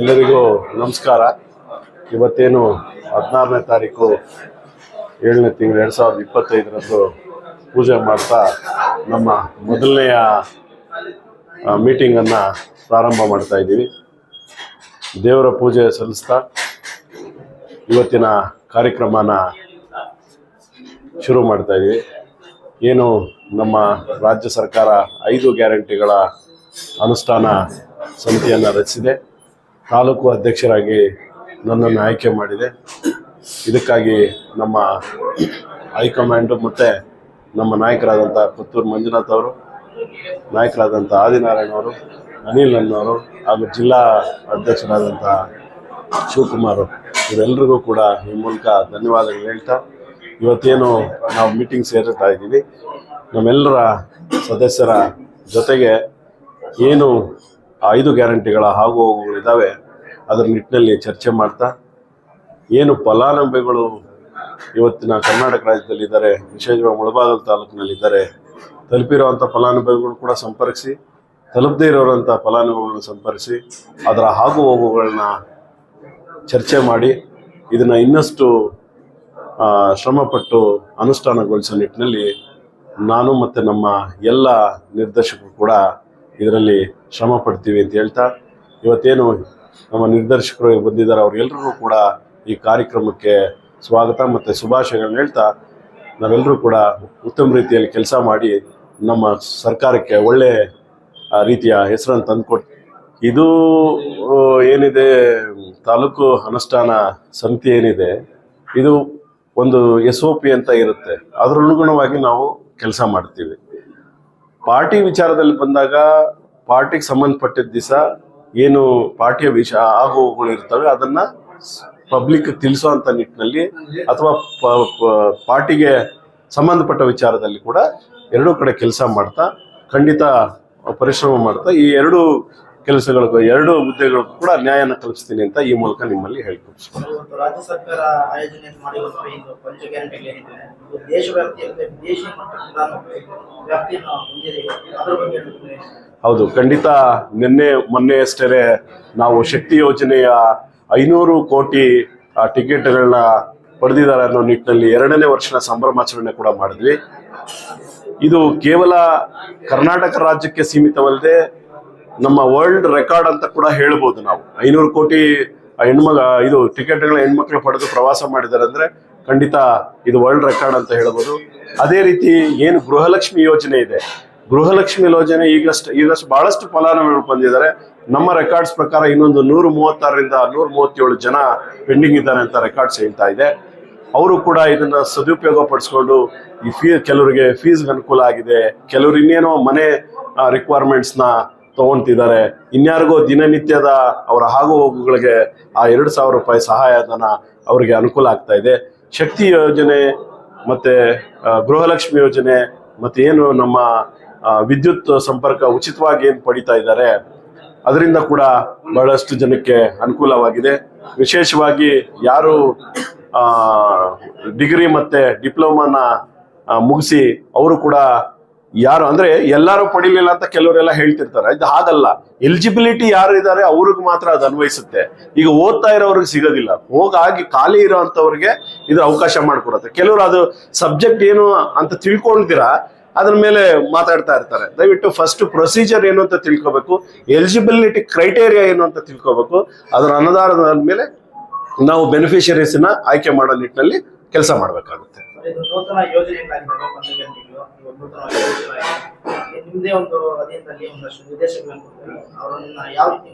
ಎಲ್ಲರಿಗೂ ನಮಸ್ಕಾರ. ಇವತ್ತೇನು ಹದಿನಾರನೇ ತಾರೀಕು ಏಳನೇ ತಿಂಗಳು ಎರಡು ಸಾವಿರದ ಇಪ್ಪತ್ತೈದರಂದು ಪೂಜೆ ಮಾಡ್ತಾ ನಮ್ಮ ಮೊದಲನೆಯ ಮೀಟಿಂಗನ್ನು ಪ್ರಾರಂಭ ಮಾಡ್ತಾ ಇದ್ದೀವಿ. ದೇವರ ಪೂಜೆ ಸಲ್ಲಿಸ್ತಾ ಇವತ್ತಿನ ಕಾರ್ಯಕ್ರಮನ ಶುರು ಮಾಡ್ತಾ ಇದ್ದೀವಿ. ಏನು ನಮ್ಮ ರಾಜ್ಯ ಸರ್ಕಾರ ಐದು ಗ್ಯಾರಂಟಿಗಳ ಅನುಷ್ಠಾನ ಸಮಿತಿಯನ್ನು ರಚಿಸಿದೆ. ತಾಲೂಕು ಅಧ್ಯಕ್ಷರಾಗಿ ನನ್ನನ್ನು ಆಯ್ಕೆ ಮಾಡಿದೆ. ಇದಕ್ಕಾಗಿ ನಮ್ಮ ಹೈಕಮಾಂಡ್ ಮತ್ತು ನಮ್ಮ ನಾಯಕರಾದಂಥ ಪುತ್ತೂರು ಮಂಜುನಾಥ್ ಅವರು, ನಾಯಕರಾದಂಥ ಆದಿನಾರಾಯಣ ಅವರು, ಅನಿಲ್ ಅನ್ನೋರು ಹಾಗೂ ಜಿಲ್ಲಾ ಅಧ್ಯಕ್ಷರಾದಂಥ ಶಿವಕುಮಾರ್ ಇವರೆಲ್ಲರಿಗೂ ಕೂಡ ಈ ಮೂಲಕ ಧನ್ಯವಾದಗಳು ಹೇಳ್ತಾ, ಇವತ್ತೇನು ನಾವು ಮೀಟಿಂಗ್ ಸೇರ್ತಾ ಇದ್ದೀವಿ. ನಮ್ಮೆಲ್ಲರ ಸದಸ್ಯರ ಜೊತೆಗೆ ಏನು ಐದು ಗ್ಯಾರಂಟಿಗಳ ಆಗು ಹೋಗುಗಳಿದ್ದಾವೆ ಅದರ ನಿಟ್ಟಿನಲ್ಲಿ ಚರ್ಚೆ ಮಾಡ್ತಾ, ಏನು ಫಲಾನುಭವಿಗಳು ಇವತ್ತಿನ ಕರ್ನಾಟಕ ರಾಜ್ಯದಲ್ಲಿದ್ದಾರೆ, ವಿಶೇಷವಾಗಿ ಮುಳಬಾಗಲ್ ತಾಲೂಕಿನಲ್ಲಿದ್ದಾರೆ, ತಲುಪಿರುವಂಥ ಫಲಾನುಭವಿಗಳು ಕೂಡ ಸಂಪರ್ಕಿಸಿ, ತಲುಪದೇ ಇರೋರಂಥ ಫಲಾನುಭವಿಗಳನ್ನ ಸಂಪರ್ಕಿಸಿ, ಅದರ ಆಗು ಹೋಗುಗಳನ್ನ ಚರ್ಚೆ ಮಾಡಿ, ಇದನ್ನು ಇನ್ನಷ್ಟು ಶ್ರಮಪಟ್ಟು ಅನುಷ್ಠಾನಗೊಳಿಸೋ ನಿಟ್ಟಿನಲ್ಲಿ ನಾನು ಮತ್ತು ನಮ್ಮ ಎಲ್ಲ ನಿರ್ದೇಶಕರು ಕೂಡ ಇದರಲ್ಲಿ ಶ್ರಮ ಪಡ್ತೀವಿ ಅಂತ ಹೇಳ್ತಾ ಇವತ್ತೇನು ನಮ್ಮ ನಿರ್ದೇಶಕರು ಬಂದಿದ್ದಾರೆ ಅವರೆಲ್ಲರೂ ಕೂಡ ಈ ಕಾರ್ಯಕ್ರಮಕ್ಕೆ ಸ್ವಾಗತ ಮತ್ತು ಶುಭಾಶಯಗಳನ್ನ ಹೇಳ್ತಾ ನಾವೆಲ್ಲರೂ ಕೂಡ ಉತ್ತಮ ರೀತಿಯಲ್ಲಿ ಕೆಲಸ ಮಾಡಿ ನಮ್ಮ ಸರ್ಕಾರಕ್ಕೆ ಒಳ್ಳೆ ರೀತಿಯ ಹೆಸರನ್ನು ತಂದುಕೊಡ್ತೀವಿ ಇದು ಏನಿದೆ, ತಾಲೂಕು ಅನುಷ್ಠಾನ ಸಮಿತಿ ಏನಿದೆ, ಇದು ಒಂದು ಎಸ್ ಒ ಪಿ ಅಂತ ಇರುತ್ತೆ. ಅದರ ಅನುಗುಣವಾಗಿ ನಾವು ಕೆಲಸ ಮಾಡ್ತೀವಿ. ಪಾರ್ಟಿ ವಿಚಾರದಲ್ಲಿ ಬಂದಾಗ ಪಾರ್ಟಿಗೆ ಸಂಬಂಧಪಟ್ಟಿದ್ದ ದಿವಸ ಏನು ಪಾರ್ಟಿಯ ವಿಷ ಆಗುಗಳು ಇರ್ತವೆ, ಅದನ್ನ ಪಬ್ಲಿಕ್ ತಿಳಿಸುವಂತ ನಿಟ್ಟಿನಲ್ಲಿ ಅಥವಾ ಪಾರ್ಟಿಗೆ ಸಂಬಂಧಪಟ್ಟ ವಿಚಾರದಲ್ಲಿ ಕೂಡ ಎರಡೂ ಕಡೆ ಕೆಲಸ ಮಾಡ್ತಾ ಖಂಡಿತ ಪರಿಶ್ರಮ ಮಾಡ್ತಾ ಈ ಎರಡು ಕೆಲಸಗಳಿಗೂ ಎರಡು ಹುದ್ದೆಗಳಿಗೂ ಕೂಡ ನ್ಯಾಯನ ಕಲ್ಪಿಸ್ತೀನಿ ಅಂತ ಈ ಮೂಲಕ ನಿಮ್ಮಲ್ಲಿ ಹೇಳ್ಕೊಡ್ತೀನಿ ಇವತ್ತು ರಾಜ್ಯ ಸರ್ಕಾರ ಆಯೋಜನೆ ಮಾಡಿರುವಂತಹ ಇದು ಪಂಚ ಗ್ಯಾರಂಟಿಗಳೇನಿದೆ ಇದು ದೇಶವ್ಯಾಪ್ತಿಯಲ್ಲದೆ ವಿದೇಶಿ ಮಟ್ಟಕ್ಕೆ ವ್ಯಾಪ್ತಿಯನ್ನು ಹೊಂದಿದೆ. ಅದರ ಬಗ್ಗೆ ನಿಮಗೆ ಹೌದು ಖಂಡಿತ ನಿನ್ನೆ ಮೊನ್ನೆ ಅಷ್ಟೇ ನಾವು ಶಕ್ತಿ ಯೋಜನೆಯ ಐನೂರು ಕೋಟಿ ಟಿಕೆಟ್ಗಳನ್ನ ಪಡೆದಿದ್ದಾರೆ ಅನ್ನೋ ನಿಟ್ಟಿನಲ್ಲಿ ಎರಡನೇ ವರ್ಷದ ಸಂಭ್ರಮಾಚರಣೆ ಕೂಡ ಮಾಡಿದ್ವಿ. ಇದು ಕೇವಲ ಕರ್ನಾಟಕ ರಾಜ್ಯಕ್ಕೆ ಸೀಮಿತವಲ್ಲದೆ ನಮ್ಮ ವರ್ಲ್ಡ್ ರೆಕಾರ್ಡ್ ಅಂತ ಕೂಡ ಹೇಳ್ಬೋದು ನಾವು. ಐನೂರು ಕೋಟಿ ಹೆಣ್ಮಗ, ಇದು ಟಿಕೆಟ್ಗಳ ಹೆಣ್ಮಕ್ಳು ಪಡೆದು ಪ್ರವಾಸ ಮಾಡಿದ್ದಾರೆ ಅಂದ್ರೆ ಖಂಡಿತ ಇದು ವರ್ಲ್ಡ್ ರೆಕಾರ್ಡ್ ಅಂತ ಹೇಳ್ಬೋದು. ಅದೇ ರೀತಿ ಏನು ಗೃಹಲಕ್ಷ್ಮಿ ಯೋಜನೆ ಇದೆ. ಗೃಹಲಕ್ಷ್ಮಿ ಯೋಜನೆ ಈಗಷ್ಟು ಈಗಷ್ಟು ಬಹಳಷ್ಟು ಫಲಾನುಭವಿಗಳು ಬಂದಿದ್ದಾರೆ. ನಮ್ಮ ರೆಕಾರ್ಡ್ಸ್ ಪ್ರಕಾರ ಇನ್ನೊಂದು ನೂರು ಮೂವತ್ತಾರರಿಂದ ನೂರ ಮೂವತ್ತೇಳು ಜನ ಪೆಂಡಿಂಗ್ ಇದ್ದಾರೆ ಅಂತ ರೆಕಾರ್ಡ್ಸ್ ಹೇಳ್ತಾ ಇದೆ. ಅವರು ಕೂಡ ಇದನ್ನ ಸದುಪಯೋಗ ಪಡಿಸ್ಕೊಂಡು ಈ ಫೀ ಕೆಲವರಿಗೆ ಫೀಸ್ಗೆ ಅನುಕೂಲ ಆಗಿದೆ. ಕೆಲವರು ಇನ್ನೇನೋ ಮನೆ ರಿಕ್ವೈರ್ಮೆಂಟ್ಸ್ನ ತಗೊಂತಿದ್ದಾರೆ. ಇನ್ಯಾರಿಗೋ ದಿನನಿತ್ಯದ ಅವರ ಆಗು ಹೋಗುಗಳಿಗೆ ಆ ಎರಡು ಸಾವಿರ ರೂಪಾಯಿ ಸಹಾಯಧನ ಅವರಿಗೆ ಅನುಕೂಲ ಆಗ್ತಾ ಇದೆ. ಶಕ್ತಿ ಯೋಜನೆ ಮತ್ತೆ ಗೃಹಲಕ್ಷ್ಮಿ ಯೋಜನೆ ಮತ್ತೆ ಏನು ನಮ್ಮ ವಿದ್ಯುತ್ ಸಂಪರ್ಕ ಉಚಿತವಾಗಿ ಏನು ಪಡಿತಾ ಇದ್ದಾರೆ, ಅದರಿಂದ ಕೂಡ ಬಹಳಷ್ಟು ಜನಕ್ಕೆ ಅನುಕೂಲವಾಗಿದೆ. ವಿಶೇಷವಾಗಿ ಯಾರು ಡಿಗ್ರಿ ಮತ್ತೆ ಡಿಪ್ಲೊಮಾನ ಮುಗಿಸಿ ಅವರು ಕೂಡ ಯಾರು ಅಂದ್ರೆ ಎಲ್ಲರೂ ಪಡಿಲಿಲ್ಲ ಅಂತ ಕೆಲವರೆಲ್ಲ ಹೇಳ್ತಿರ್ತಾರೆ. ಇದು ಹಾಗಲ್ಲ. ಎಲಿಜಿಬಿಲಿಟಿ ಯಾರು ಇದ್ದಾರೆ ಅವ್ರಿಗೆ ಮಾತ್ರ ಅದು ಅನ್ವಯಿಸುತ್ತೆ. ಈಗ ಓದ್ತಾ ಇರೋರಿಗೆ ಸಿಗೋದಿಲ್ಲ. ಹೋಗಾಗಿ ಖಾಲಿ ಇರೋಂಥವ್ರಿಗೆ ಇದು ಅವಕಾಶ ಮಾಡಿಕೊಡುತ್ತೆ. ಕೆಲವರು ಅದು ಸಬ್ಜೆಕ್ಟ್ ಏನು ಅಂತ ತಿಳ್ಕೊಳ್ತೀರಾ, ಅದ್ರ ಮೇಲೆ ಮಾತಾಡ್ತಾ ಇರ್ತಾರೆ. ದಯವಿಟ್ಟು ಫಸ್ಟ್ ಪ್ರೊಸೀಜರ್ ಏನು ಅಂತ ತಿಳ್ಕೊಬೇಕು ಎಲಿಜಿಬಿಲಿಟಿ ಕ್ರೈಟೇರಿಯಾ ಏನು ಅಂತ ತಿಳ್ಕೊಬೇಕು, ಅದರ ಅನುದಾನದ ಮೇಲೆ ನಾವು ಬೆನಿಫಿಷರೀಸ್ನ ಆಯ್ಕೆ ಮಾಡೋ ನಿಟ್ಟಿನಲ್ಲಿ ಕೆಲಸ ಮಾಡಬೇಕಾಗುತ್ತೆ. ನಿಮ್ದೇ ಒಂದು ಒಂದಷ್ಟು. ಅವರನ್ನ ಯಾವ ರೀತಿ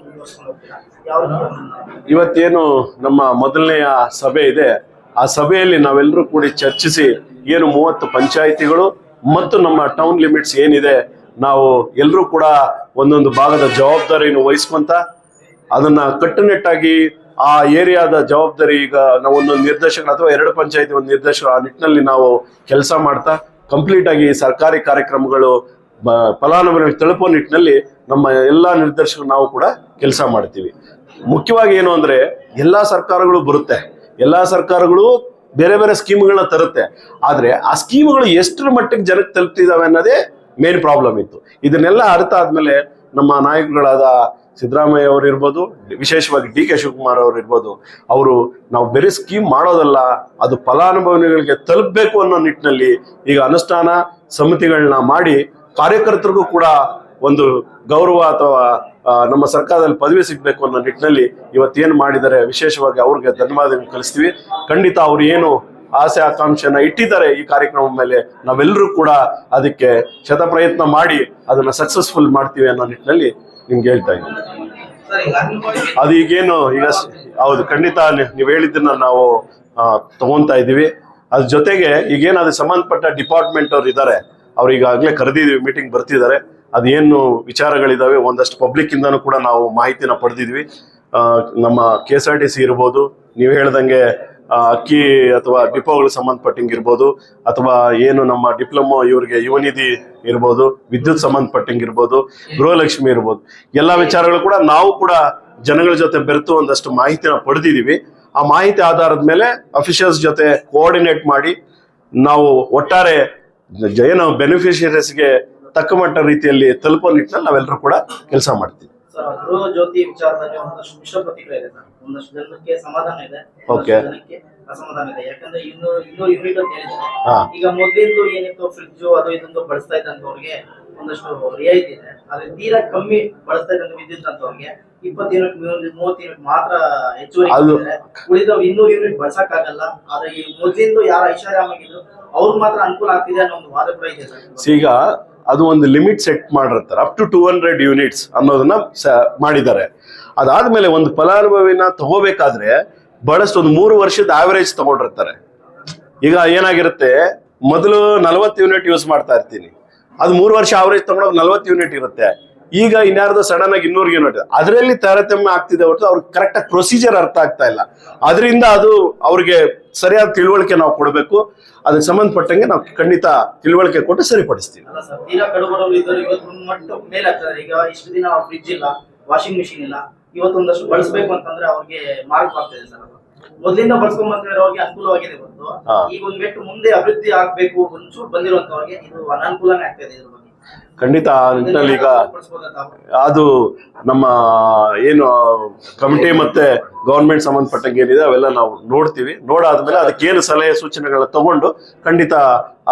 ಇವತ್ತೇನು ನಮ್ಮ ಮೊದಲನೆಯ ಸಭೆ ಇದೆ ಆ ಸಭೆಯಲ್ಲಿ ನಾವೆಲ್ಲರೂ ಕೂಡಿ ಚರ್ಚಿಸಿ ಏನು ಮೂವತ್ತು ಪಂಚಾಯಿತಿಗಳು ಮತ್ತು ನಮ್ಮ ಟೌನ್ ಲಿಮಿಟ್ಸ್ ಏನಿದೆ, ನಾವು ಎಲ್ಲರೂ ಕೂಡ ಒಂದೊಂದು ಭಾಗದ ಜವಾಬ್ದಾರಿಯನ್ನು ವಹಿಸ್ಕೊಂತ ಅದನ್ನ ಕಟ್ಟುನಿಟ್ಟಾಗಿ ಆ ಏರಿಯಾದ ಜವಾಬ್ದಾರಿ ಈಗ ನಾವು ಒಂದೊಂದು ನಿರ್ದೇಶಕ ಅಥವಾ ಎರಡು ಪಂಚಾಯತಿ ಒಂದು ನಿರ್ದೇಶಕ ಆ ನಿಟ್ಟಿನಲ್ಲಿ ನಾವು ಕೆಲಸ ಮಾಡ್ತಾ ಕಂಪ್ಲೀಟ್ ಆಗಿ ಸರ್ಕಾರಿ ಕಾರ್ಯಕ್ರಮಗಳು ಫಲಾನುಭವಿಗಳಿಗೆ ತಲುಪೋ ನಿಟ್ಟಿನಲ್ಲಿ ನಮ್ಮ ಎಲ್ಲ ನಿರ್ದೇಶಕರು ನಾವು ಕೂಡ ಕೆಲಸ ಮಾಡ್ತೀವಿ. ಮುಖ್ಯವಾಗಿ ಏನು ಅಂದ್ರೆ, ಎಲ್ಲಾ ಸರ್ಕಾರಗಳು ಬರುತ್ತೆ. ಎಲ್ಲಾ ಸರ್ಕಾರಗಳು ಬೇರೆ ಬೇರೆ ಸ್ಕೀಮ್ಗಳನ್ನ ತರುತ್ತೆ. ಆದ್ರೆ ಆ ಸ್ಕೀಮ್ಗಳು ಎಷ್ಟರ ಮಟ್ಟಿಗೆ ಜನಕ್ಕೆ ತಲುಪ್ತಿದಾವೆ ಅನ್ನೋದೇ ಮೇನ್ ಪ್ರಾಬ್ಲಮ್ ಇತ್ತು. ಇದನ್ನೆಲ್ಲ ಅರ್ಥ ಆದ್ಮೇಲೆ ನಮ್ಮ ನಾಯಕರುಗಳಾದ ಸಿದ್ದರಾಮಯ್ಯ ಅವರು ಇರ್ಬೋದು, ವಿಶೇಷವಾಗಿ ಡಿ ಕೆ ಶಿವಕುಮಾರ್ ಅವರು ಇರ್ಬೋದು, ಅವರು ನಾವು ಬೇರೆ ಸ್ಕೀಮ್ ಮಾಡೋದಲ್ಲ, ಅದು ಫಲಾನುಭವಿಗಳಿಗೆ ತಲುಪಬೇಕು ಅನ್ನೋ ನಿಟ್ಟಿನಲ್ಲಿ ಈಗ ಅನುಷ್ಠಾನ ಸಮಿತಿಗಳನ್ನ ಮಾಡಿ ಕಾರ್ಯಕರ್ತರಿಗೂ ಕೂಡ ಒಂದು ಗೌರವ ಅಥವಾ ನಮ್ಮ ಸರ್ಕಾರದಲ್ಲಿ ಪದವಿ ಸಿಗಬೇಕು ಅನ್ನೋ ನಿಟ್ಟಿನಲ್ಲಿ ಇವತ್ತೇನು ಮಾಡಿದ್ದಾರೆ, ವಿಶೇಷವಾಗಿ ಅವ್ರಿಗೆ ಧನ್ಯವಾದ ಕಲಿಸ್ತೀವಿ. ಖಂಡಿತ ಅವ್ರು ಏನು ಆಸೆ ಆಕಾಂಕ್ಷೆನ ಇಟ್ಟಿದ್ದಾರೆ ಈ ಕಾರ್ಯಕ್ರಮ ಮೇಲೆ. ನಾವೆಲ್ಲರೂ ಕೂಡ ಅದಕ್ಕೆ ಶತಪ್ರಯತ್ನ ಮಾಡಿ ಅದನ್ನ ಸಕ್ಸಸ್ಫುಲ್ ಮಾಡ್ತೀವಿ ಅನ್ನೋ ನಿಟ್ಟಿನಲ್ಲಿ ನಿಮ್ಗೆ ಹೇಳ್ತಾ ಇದ್ದೀನಿ. ಅದು ಈಗೇನು, ಈಗ ಹೌದು, ಖಂಡಿತ ನೀವು ಹೇಳಿದ್ದನ್ನ ನಾವು ತಗೊಂತಾ ಇದ್ದೀವಿ. ಅದ್ರ ಜೊತೆಗೆ ಈಗೇನು ಅದು ಸಂಬಂಧಪಟ್ಟ ಡಿಪಾರ್ಟ್ಮೆಂಟ್ ಅವ್ರು ಇದ್ದಾರೆ ಅವ್ರು ಈಗಾಗಲೇ ಕರೆದಿದ್ದೀವಿ ಮೀಟಿಂಗ್ ಬರ್ತಿದ್ದಾರೆ. ಅದೇನು ವಿಚಾರಗಳಿದಾವೆ ಒಂದಷ್ಟು ಪಬ್ಲಿಕ್ ಇಂದನೂ ಕೂಡ ನಾವು ಮಾಹಿತಿನ ಪಡೆದಿದ್ವಿ ನಮ್ಮ K S R T C ಇರ್ಬೋದು, ನೀವು ಹೇಳ್ದಂಗೆ ಅಕ್ಕಿ ಅಥವಾ ಡಿಪೋಗಳಿಗೆ ಸಂಬಂಧಪಟ್ಟಂಗೆ ಇರ್ಬೋದು, ಅಥವಾ ಏನು ನಮ್ಮ ಡಿಪ್ಲೊಮೊ ಇವರಿಗೆ ಯುವನಿಧಿ ಇರ್ಬೋದು, ವಿದ್ಯುತ್ ಸಂಬಂಧಪಟ್ಟಂಗೆ ಇರ್ಬೋದು, ಗೃಹಲಕ್ಷ್ಮಿ ಇರ್ಬೋದು, ಎಲ್ಲ ವಿಚಾರಗಳು ಕೂಡ ನಾವು ಕೂಡ ಜನಗಳ ಜೊತೆ ಬೆರೆತು ಒಂದಷ್ಟು ಮಾಹಿತಿನ ಪಡೆದಿದ್ದೀವಿ. ಆ ಮಾಹಿತಿ ಆಧಾರದ ಮೇಲೆ ಅಫಿಷಿಯಲ್ಸ್ ಜೊತೆ ಕೋಆರ್ಡಿನೇಟ್ ಮಾಡಿ ನಾವು ಒಟ್ಟಾರೆ ಏನು ಬೆನಿಫಿಷಿಯರೀಸ್ಗೆ ತಕ್ಕ ಮಟ್ಟ ರೀತಿಯಲ್ಲಿ ತಲುಪೋ ನಿಟ್ಟಿನಲ್ಲಿ ನಾವೆಲ್ಲರೂ ಕೂಡ ಕೆಲಸ ಮಾಡ್ತೀವಿ. ಸರ್ ಗೃಹ ಜ್ಯೋತಿ ವಿಚಾರದಲ್ಲಿ ಒಂದಷ್ಟು ಮಿಶ್ರ ಪ್ರತಿಕ್ರಿಯೆ ಇದೆ ಸರ್ ಒಂದಷ್ಟು ಜನಕ್ಕೆ ಸಮಾಧಾನ ಇದೆ ಒಂದಷ್ಟು Okay. ಜನಕ್ಕೆ ಅಸಮಾಧಾನ ಇದೆ ಯಾಕಂದ್ರೆ ಇನ್ನೂರು ಇನ್ನೂರು ಯೂನಿಟ್ ಅಂತ ಹೇಳಿದ್ರೆ ಹಾ. ಈಗ ಮೊದ್ಲಿಂದು ಏನಿತ್ತು ಫ್ರಿಡ್ಜ್ ಅದು ಇದೊಂದು ಬಳಸ್ತಾ ಇದ್ದಂತವ್ರಿಗೆ ಒಂದಷ್ಟು ರಿಯಾಯಿತಿ ಇದೆ ಆದ್ರೆ ತೀರಾ ಕಮ್ಮಿ ಬಳಸ್ತಾ ಇದ್ದಂತ ವಿದ್ಯುತ್ ಅಂತವ್ರಿಗೆ ಇಪ್ಪತ್ತು ಯೂನಿಟ್ ಮೂವತ್ತು ಯೂನಿಟ್ ಮಾತ್ರ ಹೆಚ್ಚುವರಿ ಅದು- ಕೊಟ್ಟಿದ್ದಾರೆ. ಇನ್ನೂರು ಯೂನಿಟ್ ಬಳಸಕ್ ಆಗಲ್ಲ ಆದ್ರೆ ಈ ಮೊದ್ಲಿಂದು ಯಾರು ಐಶ್ವರ್ಯಾಮಾಗಿದ್ರು ಅವ್ರಿಗೆ ಮಾತ್ರ ಅನುಕೂಲ ಆಗ್ತಿದೆ ಅನ್ನೋ ಒಂದು ವಾದ ಕೂಡ ಇದೆ ಸರ್ ಈಗ ಅದು ಒಂದು ಲಿಮಿಟ್ ಸೆಟ್ ಮಾಡಿರ್ತಾರೆ. Up to two hundred units ಅನ್ನೋದನ್ನ ಮಾಡಿದ್ದಾರೆ. ಅದಾದ್ಮೇಲೆ ಒಂದು ಫಲಾನುಭವಿನ ತಗೋಬೇಕಾದ್ರೆ ಬಹಳಷ್ಟು ಒಂದು ಮೂರು ವರ್ಷದ ಆವರೇಜ್ ತಗೊಂಡಿರ್ತಾರೆ. ಈಗ ಏನಾಗಿರುತ್ತೆ? ಮೊದಲು ನಲವತ್ತು ಯೂನಿಟ್ ಯೂಸ್ ಮಾಡ್ತಾ ಇರ್ತೀನಿ. ಅದು ಮೂರು ವರ್ಷ ಆವರೇಜ್ ತಗೊಂಡ್ರೆ ನಲ್ವತ್ತು ಯೂನಿಟ್ ಇರುತ್ತೆ. ಈಗ ಇನ್ಯಾರ್ದು ಸಡನ್ ಆಗಿ ಇನ್ನೂರು ಯೂನಿಟ್ ಅದರಲ್ಲಿ ತಾರತಮ್ಯ ಆಗ್ತಿದೆ ಹೊರತು ಅವ್ರಿಗೆ ಕರೆಕ್ಟ್ ಆಗಿ ಪ್ರೊಸೀಜರ್ ಅರ್ಥ ಆಗ್ತಾ ಇಲ್ಲ. ಅದರಿಂದ ಅದು ಅವ್ರಿಗೆ ಸರಿಯಾದ ತಿಳುವಳಿಕೆ ನಾವು ಕೊಡಬೇಕು. ಅದಕ್ಕೆ ಸಂಬಂಧಪಟ್ಟಂಗೆ ನಾವು ಖಂಡಿತ ತಿಳುವಳಿಕೆ ಕೊಟ್ಟು ಸರಿಪಡಿಸ್ತೀವಿ. ವಾಷಿಂಗ್ ಮಿಷಿನ್ ಇಲ್ಲ ಇವತ್ತೊಂದಷ್ಟು ಬಳಸಬೇಕು ಅಂತಂದ್ರೆ ಅವ್ರಿಗೆ ಮಾರ್ಗವಾಗ್ತಿದೆ ಸರ್ ಮೊದಲಿಂದ ಬಳಸ್ಕೊಂಡ್ ಬಂದಿರೋರಿಗೆ ಅನುಕೂಲವಾಗಿದೆ ಬಂದು. ಈಗ ಒಂದ್ ಮೆಟ್ಟು ಮುಂದೆ ಅಭಿವೃದ್ಧಿ ಆಗ್ಬೇಕು ಒಂಚೂರು ಬಂದಿರುವಂತವ್ರಿಗೆ ಇದು ಅನಾನುಕೂಲನೇ ಆಗ್ತಾ ಇದೆ ಇದ್ರ ಬಗ್ಗೆ. ಖಂಡಿತ ಆ ನಿಟ್ಟಿನಲ್ಲಿ ಈಗ ಅದು ನಮ್ಮ ಏನು ಕಮಿಟಿ ಮತ್ತೆ ಗೌರ್ಮೆಂಟ್ ಸಂಬಂಧಪಟ್ಟಂಗೆ ಏನಿದೆ ಅವೆಲ್ಲ ನಾವು ನೋಡ್ತೀವಿ. ನೋಡಾದ್ಮೇಲೆ ಏನು ಸಲಹೆ ಸೂಚನೆಗಳನ್ನ ತಗೊಂಡು ಖಂಡಿತ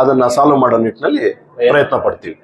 ಅದನ್ನ ಸಾಲ್ವ್ ಮಾಡೋ ನಿಟ್ಟಿನಲ್ಲಿ ಪ್ರಯತ್ನ ಪಡ್ತೀವಿ.